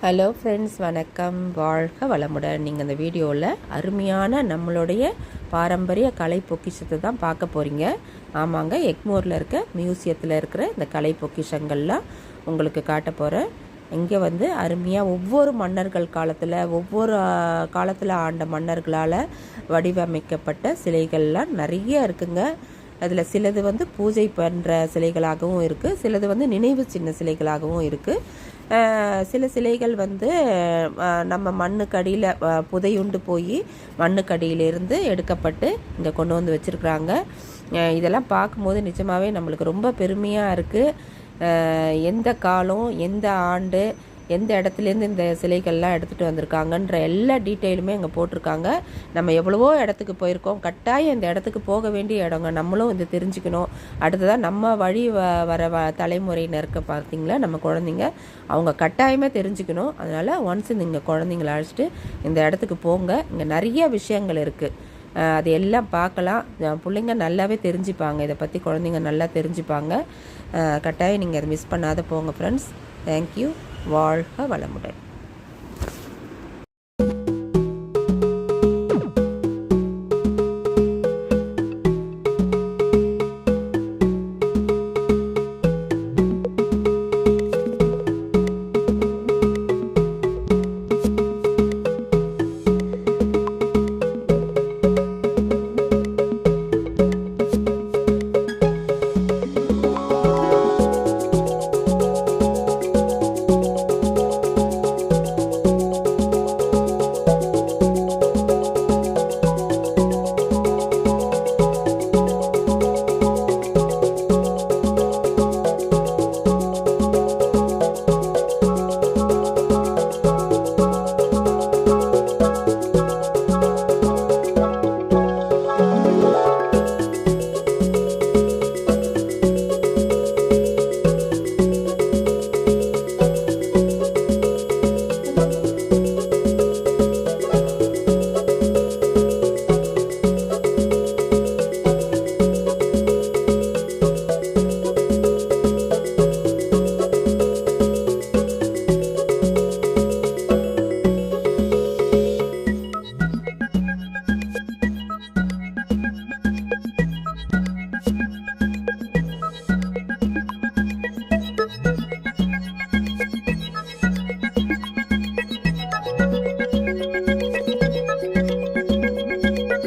Hello friends வணக்கம். வாழ்க வளமுடன். நீங்கள் இந்த வீடியோவில் அருமையான நம்மளுடைய பாரம்பரிய கலை பொக்கிஷத்தை தான் பார்க்க போகிறீங்க ஆமாங்க எக்மோரில் இருக்க மியூசியத்தில் இருக்கிற இந்த கலை பொக்கிஷங்கள்லாம் உங்களுக்கு காட்ட போகிறேன் இங்கே வந்து அருமையாக ஒவ்வொரு மன்னர்கள் காலத்தில் ஒவ்வொரு காலத்தில் ஆண்ட மன்னர்களால் வடிவமைக்கப்பட்ட சிலைகள்லாம் நிறைய இருக்குங்க. அதில் சிலது வந்து பூஜை பண்ணுற சிலைகளாகவும் இருக்குது சிலது வந்து நினைவு சின்ன சிலைகளாகவும் இருக்குது சில சிலைகள் வந்து நம்ம மண்ணுக்கடியில் புதையுண்டு போய் மண்ணுக்கடியிலிருந்து எடுக்கப்பட்டு இங்கே கொண்டு வந்து வச்சுருக்குறாங்க. இதெல்லாம் பார்க்கும்போது நிஜமாகவே நம்மளுக்கு ரொம்ப பெருமையாக இருக்குது எந்த காலம் எந்த ஆண்டு எந்த இடத்துலேருந்து இந்த சிலைகள்லாம் எடுத்துகிட்டு வந்திருக்காங்கன்ற எல்லா டீட்டெயிலுமே அங்கே போட்டிருக்காங்க. நம்ம எவ்வளவோ இடத்துக்கு போயிருக்கோம். கட்டாயம் இந்த இடத்துக்கு போக வேண்டிய இடங்க நம்மளும் வந்து தெரிஞ்சுக்கணும். அடுத்ததாக நம்ம வழி வ வர வ தலைமுறையினருக்கு பார்த்தீங்களா நம்ம குழந்தைங்க அவங்க கட்டாயமாக தெரிஞ்சுக்கணும். அதனால் ஒன்ஸ் இந்த குழந்தைங்கள அழைச்சிட்டு இந்த இடத்துக்கு போங்க. இங்கே நிறைய விஷயங்கள் இருக்குது அது எல்லாம் பார்க்கலாம். பிள்ளைங்க நல்லாவே தெரிஞ்சுப்பாங்க. இதை பற்றி குழந்தைங்க நல்லா தெரிஞ்சுப்பாங்க. கட்டாயம் நீங்கள் அதை மிஸ் பண்ணாத போங்க ஃப்ரெண்ட்ஸ் தேங்க்யூ வாழ்க வளமுடன்.